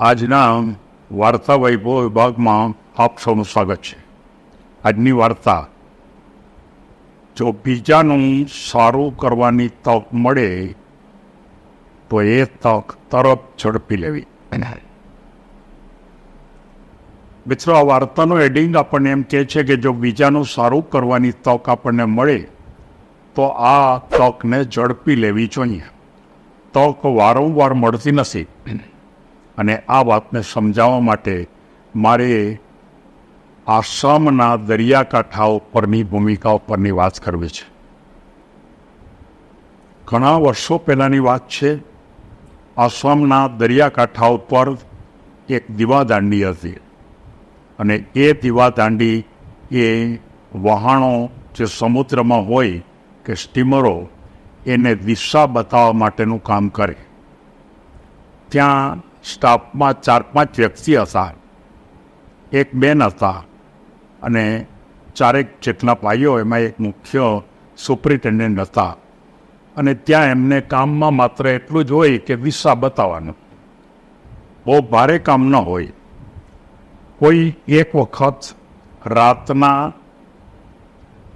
આજના વાર્તા વૈભવ વિભાગમાં આપ સૌનું સ્વાગત છે. આજની વાર્તા, જો બીજાનું સારું કરવાની તક મળે, તો એ તક તરત ઝડપી લેવી. મિત્રો, આ વાર્તાનો એડિંગ આપણને એમ કહે છે કે જો બીજાનું સારું કરવાની તક આપણને મળે, તો આ તકને ઝડપી લેવી જોઈએ. તક વારંવાર મળતી નથી. અને આ વાતને સમજાવવા માટે મારે આસામના દરિયાકાંઠા ઉપરની ભૂમિકા ઉપરની વાત કરવી છે. ઘણા વર્ષો પહેલાંની વાત છે, આસામના દરિયાકાંઠા ઉપર એક દીવાદાંડી હતી અને એ દીવાદાંડી એ વહાણો જે સમુદ્રમાં હોય કે સ્ટીમરો એને દિશા બતાવવા માટેનું કામ કરે. ત્યાં સ્ટાફમાં ચાર પાંચ વ્યક્તિ હતા. એક બેન હતા અને ચારેક જેટલા ભાઈઓ, એમાં એક મુખ્ય સુપ્રિન્ટેન્ડન્ટ હતા. અને ત્યાં એમને કામમાં માત્ર એટલું જ હોય કે વિસા બતાવવાનું. બહુ ભારે કામ ન હોય. કોઈ એક વખત રાતના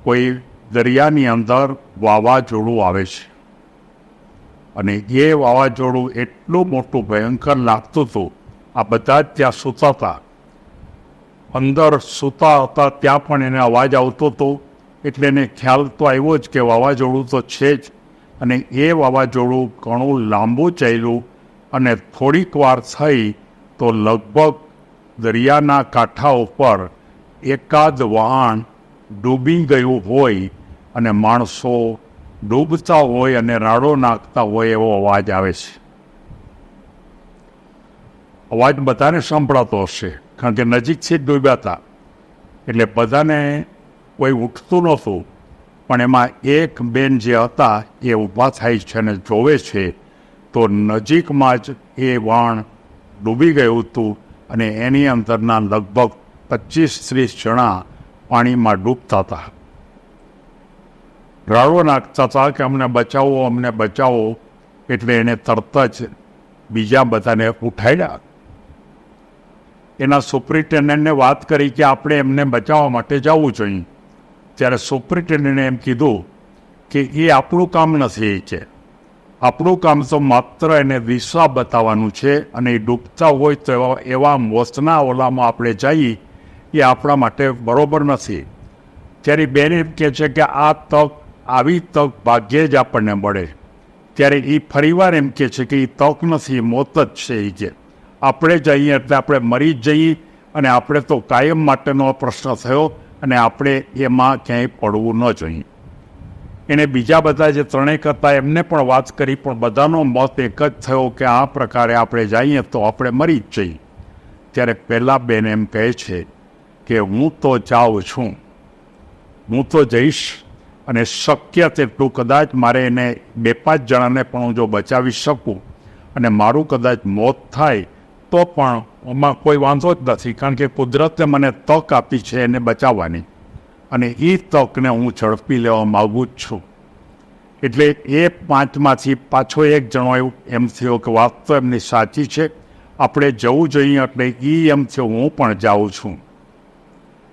કોઈ દરિયાની અંદર વાવાઝોડું આવે છે. અને એ વાવાઝોડું એટલું મોટું ભયંકર લાગતું હતું, આ બધા જ ત્યાં સૂતા હતા. અંદર સૂતા હતા, ત્યાં પણ એને અવાજ આવતો હતો. એટલે એને ખ્યાલ તો આવ્યો જ કે વાવાઝોડું તો છે જ. અને એ વાવાઝોડું ઘણું લાંબુ ચાલ્યું અને થોડીક વાર થઈ તો લગભગ દરિયાના કાંઠા ઉપર એકાદ વહાણ ડૂબી ગયું હોય અને માણસો ડૂબતા હોય અને રાડો નાખતા હોય એવો અવાજ આવે છે. અવાજ બધાને સંભળાતો હશે, કારણ કે નજીકથી જ ડૂબ્યા હતા એટલે બધાને કોઈ ઉઠતું નહોતું, પણ એમાં એક બેન જે હતા એ ઊભા થાય છે અને જોવે છે, તો નજીકમાં જ એ વાણ ડૂબી ગયું હતું અને એની અંદરના લગભગ પચીસ ત્રીસ જણા પાણીમાં ડૂબતા હતા. રાડો નાખતા હતા કે અમને બચાવો અમને બચાવો એટલે એને તરત જ બીજા બધાને ઉઠાડ્યા. એના સુપ્રિન્ટેન્ડન્ટને વાત કરી કે આપણે એમને બચાવવા માટે જવું જોઈએ. ત્યારે સુપ્રિન્ટેન્ડન્ટે એમ કીધું કે એ આપણું કામ નથી એ છે. આપણું કામ તો માત્ર એને દિશા બતાવવાનું છે અને એ ડૂબતા હોય તો એવા એવા મોસના ઓલામાં આપણે જઈએ એ આપણા માટે બરોબર નથી. ત્યારે બેન એમ કહે છે કે આ તક આવી તક ભાગ્યે જ આપણને મળે. ત્યારે એ ફરીવાર એમ કહે છે કે એ તક નથી મોત જ છે એ જે. આપણે જઈએ એટલે આપણે મરી જ જઈએ અને આપણે તો કાયમ માટેનો પ્રશ્ન થયો અને આપણે એમાં ક્યાંય પડવું ન જોઈએ. એણે બીજા બધા જે ત્રણેય કરતા એમને પણ વાત કરી, પણ બધાનો મત એક જ થયો કે આ પ્રકારે આપણે જઈએ તો આપણે મરી જ જઈએ. ત્યારે પહેલાં બેન એમ કહે છે કે હું તો જાઉં છું. હું તો જઈશ. અને શક્ય તેટલું કદાચ મારે એને બે પાંચ જણાને પણ હું જો બચાવી શકું અને મારું કદાચ મોત થાય, તો પણ એમાં કોઈ વાંધો જ નથી, કારણ કે કુદરતે મને તક આપી છે એને બચાવવાની. અને એ તકને હું ઝડપી લેવા માગું જ છું. એટલે એ પાંચમાંથી પાછો એક જણો એવું એમ થયો કે વાત તો એમની સાચી છે, આપણે જવું જોઈએ એટલે એ એમ થયો હું પણ જાઉં છું.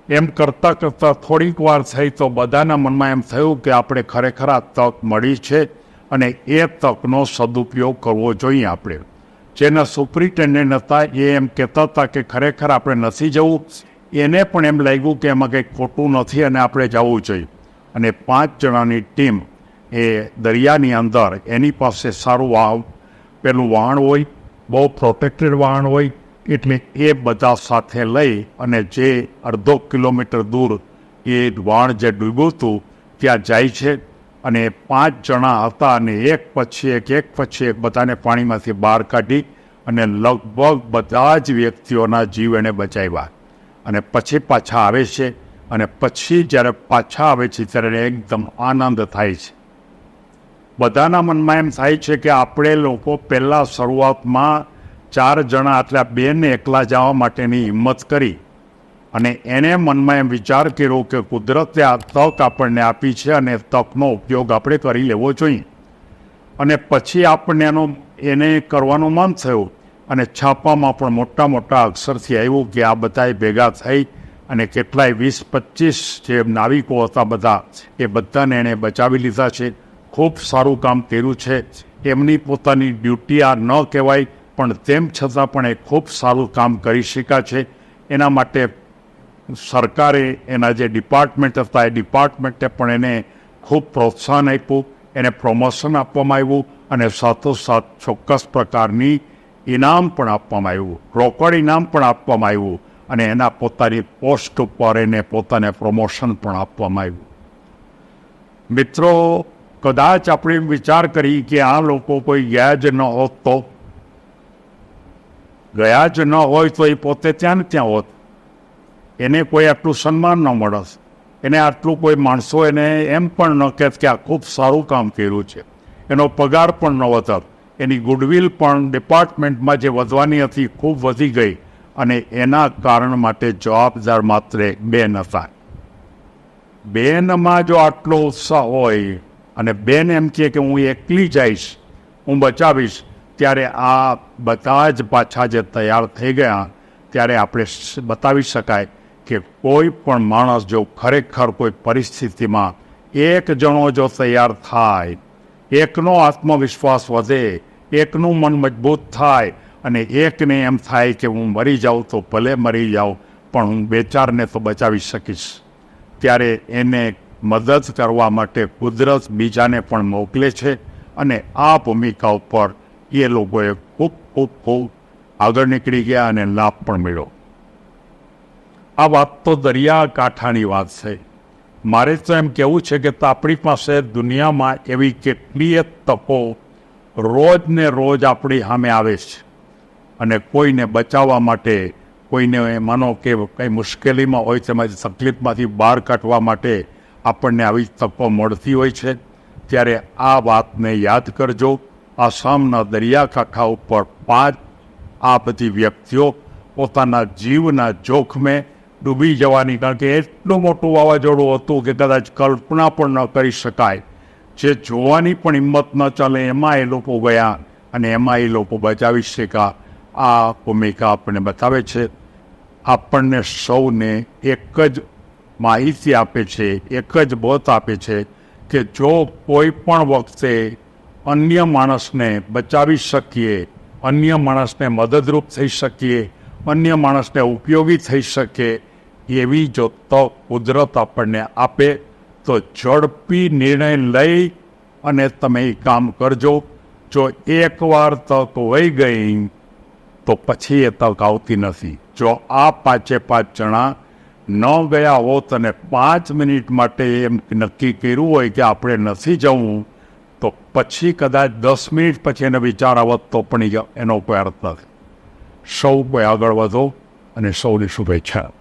એમ કરતાં કરતાં થોડીક વાર થઈ તો બધાના મનમાં એમ થયું કે આપણે ખરેખર આ તક મળી છે અને એ તકનો સદુપયોગ કરવો જોઈએ આપણે. જેના સુપ્રિન્ટેન્ડન્ટ હતા, એ એમ કહેતા હતા કે ખરેખર આપણે નથી જવું. એને પણ એમ લાગ્યું કે એમાં કંઈક ખોટું નથી અને આપણે જવું જોઈએ. અને પાંચ જણાની ટીમ એ દરિયાની અંદર એની પાસે સારું વાવ, પેલું વહાણ હોય, બહુ પ્રોટેક્ટેડ વહાણ હોય એટલે એ બધા સાથે લઈ અને જે અડધો કિલોમીટર દૂર એ વાણ જે ડૂબ્યું હતું, ત્યાં જાય છે અને પાંચ જણા હતા અને એક પછી એક એક પછી એક બધાને પાણીમાંથી બહાર કાઢી અને લગભગ બધા જ વ્યક્તિઓના જીવ એણે બચાવ્યા. અને પછી પાછા આવે છે અને પછી જ્યારે પાછા આવે છે ત્યારે એકદમ આનંદ થાય છે. બધાના મનમાં એમ થાય છે કે આપણે લોકો પહેલાં શરૂઆતમાં ચાર જણા એટલે બેને એકલા જવા માટેની હિંમત કરી અને એને મનમાં એમ વિચાર કર્યો કે કુદરતે આ તક આપણને આપી છે અને તકનો ઉપયોગ આપણે કરી લેવો જોઈએ. અને પછી આપણને એનો, એને કરવાનું મન થયું અને છાપામાં પણ મોટા મોટા અક્ષરથી આવ્યું કે આ બધાએ ભેગા થઈ અને કેટલાય વીસ પચીસ જે નાવિકો હતા બધા, એ બધાને એણે બચાવી લીધા છે. ખૂબ સારું કામ કર્યું છે. એમની પોતાની ડ્યુટી આ ન કહેવાય. પણ તેમ છતાં પણ એ ખૂબ સારું કામ કરી શક્યા છે. એના માટે સરકારે એના જે ડિપાર્ટમેન્ટ હતા, એ ડિપાર્ટમેન્ટે પણ એને ખૂબ પ્રોત્સાહન આપ્યું, એને પ્રમોશન આપવામાં આવ્યું અને સાથોસાથ ચોક્કસ પ્રકારની ઇનામ પણ આપવામાં આવ્યું, રોકડ ઇનામ પણ આપવામાં આવ્યું અને એના પોતાની પોસ્ટ ઉપર એને પોતાને પ્રમોશન પણ આપવામાં આવ્યું. મિત્રો, કદાચ આપણે વિચાર કરી કે આ લોકો કોઈ ગયા જ ન હોત તો ગયા જ ન હોય તો એ પોતે ત્યાં ને ત્યાં હોત. એને કોઈ આટલું સન્માન ન મળત. એને આટલું કોઈ માણસો એને એમ પણ ન કહેત કે આ ખૂબ સારું કામ કર્યું છે. એનો પગાર પણ ન વધત. એની ગુડવિલ પણ ડિપાર્ટમેન્ટમાં જે વધવાની હતી ખૂબ વધી ગઈ અને એના કારણ માટે જવાબદાર માત્ર બેન હતા. બેનમાં જો આટલો ઉત્સાહ હોય અને બેન એમ કહે કે હું એકલી જઈશ હું બચાવીશ ત્યારે આ બધા જ પાછા જે તૈયાર થઈ ગયા, ત્યારે આપણે બતાવી શકાય કે કોઈ પણ માણસ જો ખરેખર કોઈ પરિસ્થિતિમાં એક જણો જો તૈયાર થાય, એકનો આત્મવિશ્વાસ વધે, એકનું મન મજબૂત થાય અને એકને એમ થાય કે હું મરી જાઉં તો ભલે મરી જાઉં, પણ હું બે ચારને તો બચાવી શકીશ. ત્યારે એને મદદ કરવા માટે કુદરત બીજાને પણ મોકલે છે અને આ ભૂમિકા ઉપર એ લોકોએ ખૂબ ખૂબ ખૂબ આગળ નીકળી ગયા અને લાભ પણ મળ્યો આ વાત તો દરિયાકાંઠાની વાત છે. મારે તો એમ કહેવું છે કે આપણી પાસે દુનિયામાં એવી કેટલીય તકો રોજ ને રોજ આપણી સામે આવે છે. અને કોઈને બચાવવા માટે, કોઈને માનો કે કંઈ મુશ્કેલીમાં હોય તેમાંથી તકલીફમાંથી બહાર કાઢવા માટે આપણને આવી તકો મળતી હોય છે. ત્યારે આ વાતને યાદ કરજો. આસામના દરિયાકાંઠા ઉપર પાંચ આ બધી વ્યક્તિઓ પોતાના જીવના જોખમે ડૂબી જવાની, કારણ કે એટલું મોટું વાવાઝોડું હતું કે કદાચ કલ્પના પણ ન કરી શકાય. જે જોવાની પણ હિંમત ન ચાલે, એમાં એ લોકો ગયા અને એમાં એ લોકો બચાવી શક્યા. આ ભૂમિકા આપણને બતાવે છે. આપણને સૌને એક જ માહિતી આપે છે, એક જ બોધ આપે છે કે જો કોઈ પણ વખતે અન્ય માણસને બચાવી શકીએ, અન્ય માણસને મદદરૂપ થઈ શકીએ, અન્ય માણસને ઉપયોગી થઈ શકે એવી જો તક કુદરત આપણને આપે, તો ઝડપી નિર્ણય લઈ અને તમે એ કામ કરજો. જો એકવાર તક વહી ગઈ, તો પછી એ તક આવતી નથી. જો આ પાંચે પાંચ જણા ન ગયા હોત અને પાંચ મિનિટ માટે એમ નક્કી કર્યું હોય કે આપણે નથી જવું તો પછી કદાચ દસ મિનિટ પછી એને વિચાર આવત તો પણ એનો કોઈ અર્થ નથી. સૌ કોઈ આગળ વધો અને સૌની શુભેચ્છા.